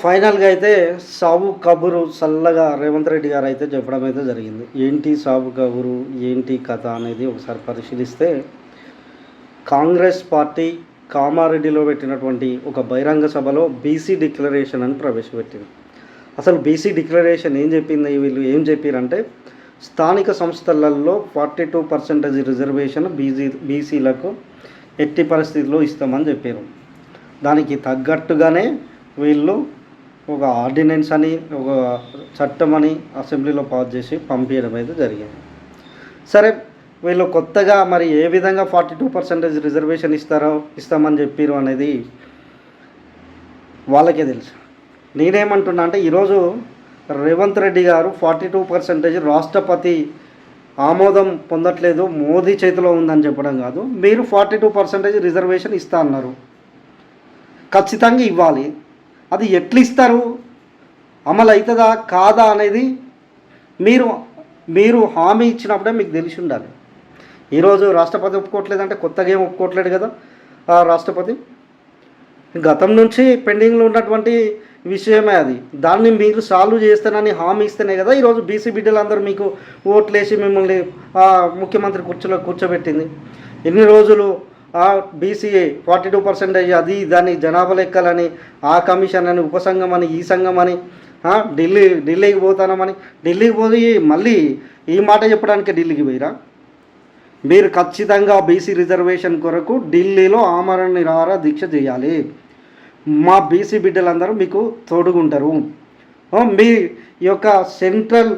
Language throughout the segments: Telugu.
ఫైనల్గా అయితే సాబు కబురు చల్లగా రేవంత్ రెడ్డి గారు అయితే చెప్పడం అయితే జరిగింది. ఏంటి సాబు కబురు ఏంటి కథ అనేది ఒకసారి పరిశీలిస్తే కాంగ్రెస్ పార్టీ కామారెడ్డిలో పెట్టినటువంటి ఒక బహిరంగ సభలో బీసీ డిక్లరేషన్ అని ప్రవేశపెట్టింది. అసలు బీసీ డిక్లరేషన్ ఏం చెప్పింది? వీళ్ళు ఏం చెప్పారంటే స్థానిక సంస్థలలో forty two percentage reservation BC బీసీలకు ఎట్టి పరిస్థితుల్లో ఇస్తామని చెప్పారు దానికి తగ్గట్టుగానే వీళ్ళు ఒక ఆర్డినెన్స్ అని ఒక చట్టం అని అసెంబ్లీలో పాస్ చేసి పంపించడం అయితే జరిగింది. సరే వీళ్ళు కొత్తగా మరి ఏ విధంగా ఫార్టీ టూ పర్సెంటేజ్ రిజర్వేషన్ ఇస్తారో ఇస్తామని చెప్పారు అనేది వాళ్ళకే తెలుసు. నేనేమంటున్నా అంటే ఈరోజు రేవంత్ రెడ్డి గారు ఫార్టీ టూ పర్సెంటేజ్ రాష్ట్రపతి ఆమోదం పొందట్లేదు మోదీ చేతిలో ఉందని చెప్పడం కాదు మీరు ఫార్టీ టూ పర్సెంటేజ్ రిజర్వేషన్ ఇస్తా అన్నారు. ఖచ్చితంగా ఇవ్వాలి. అది ఎట్లిస్తారు? అమలు అవుతుందా కాదా అనేది మీరు మీరు హామీ ఇచ్చినప్పుడే మీకు తెలిసి ఉండాలి. ఈరోజు రాష్ట్రపతి ఒప్పుకోవట్లేదంటే కొత్తగా ఏం ఒప్పుకోవట్లేదు కదా? రాష్ట్రపతి. గతం నుంచి పెండింగ్లో ఉన్నటువంటి విషయమే అది. దాన్ని మీరు సాల్వ్ చేస్తానని హామీ ఇస్తేనే కదా ఈరోజు బీసీ బిడ్డలందరూ మీకు ఓట్లేసి మిమ్మల్ని ముఖ్యమంత్రి కుర్చీలో కూర్చోబెట్టింది. ఎన్ని రోజులు బీసీఏ ఫార్టీ టూ పర్సెంటేజ్ అది దాని జనాభా లెక్కలని ఆ కమిషన్ అని ఉపసంఘం అని ఈ సంఘం అని ఢిల్లీ ఢిల్లీకి పోతానమని ఢిల్లీకి పోయి మళ్ళీ ఈ మాట చెప్పడానికి ఢిల్లీకి పోయిరా? మీరు ఖచ్చితంగా బీసీ రిజర్వేషన్ కొరకు ఢిల్లీలో ఆమరణ నిరాహార దీక్ష చేయాలి. మా బీసీ బిడ్డలందరూ మీకు తోడుగుంటారు. మీ యొక్క సెంట్రల్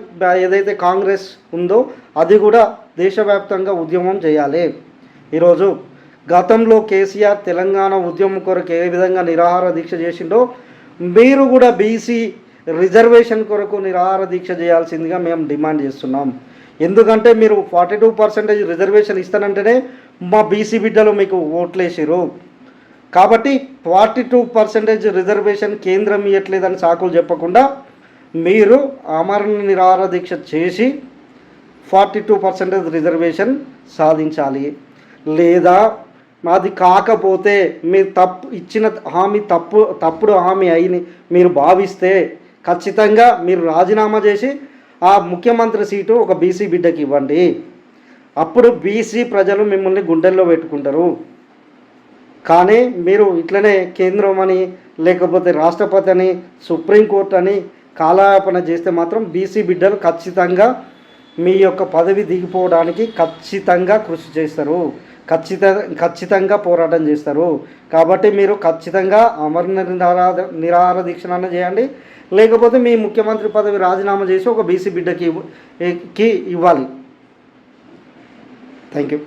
ఏదైతే కాంగ్రెస్ ఉందో అది కూడా దేశవ్యాప్తంగా ఉద్యమం చేయాలి. ఈరోజు గతంలో కేసీఆర్ తెలంగాణ ఉద్యమం కొరకు ఏ విధంగా నిరాహార దీక్ష చేసిండో మీరు కూడా బీసీ రిజర్వేషన్ కొరకు నిరాహార దీక్ష చేయాల్సిందిగా మేము డిమాండ్ చేస్తున్నాం. ఎందుకంటే మీరు ఫార్టీ టూ పర్సెంటేజ్ రిజర్వేషన్ ఇస్తానంటేనే మా బీసీ బిడ్డలు మీకు ఓట్లేసిరు కాబట్టి ఫార్టీ టూ పర్సెంటేజ్ రిజర్వేషన్ కేంద్రం ఇవ్వట్లేదని సాకులు చెప్పకుండా మీరు ఆమరణ నిరాహార దీక్ష చేసి ఫార్టీ టూ పర్సెంటేజ్ రిజర్వేషన్ సాధించాలి. లేదా అది కాకపోతే మీరు తప్పు ఇచ్చిన హామీ తప్పు తప్పుడు హామీ అయిని మీరు భావిస్తే ఖచ్చితంగా మీరు రాజీనామా చేసి ఆ ముఖ్యమంత్రి సీటు ఒక బీసీ బిడ్డకి ఇవ్వండి. అప్పుడు బీసీ ప్రజలు మిమ్మల్ని గుండెల్లో పెట్టుకుంటారు. కానీ మీరు ఇట్లనే కేంద్రం అని లేకపోతే రాష్ట్రపతి అని సుప్రీంకోర్టు అని కాలయాపన చేస్తే మాత్రం బీసీ బిడ్డలు ఖచ్చితంగా మీ యొక్క పదవి దిగిపోవడానికి ఖచ్చితంగా కృషి చేస్తారు. ఖచ్చిత ఖచ్చితంగా పోరాటం చేస్తారు. కాబట్టి మీరు ఖచ్చితంగా అమరణ నిరాహార నిరాహార దీక్షణ చేయండి. లేకపోతే మీ ముఖ్యమంత్రి పదవి రాజీనామా చేసి ఒక బీసీ బిడ్డకి కి ఇవ్వాలి. Thank you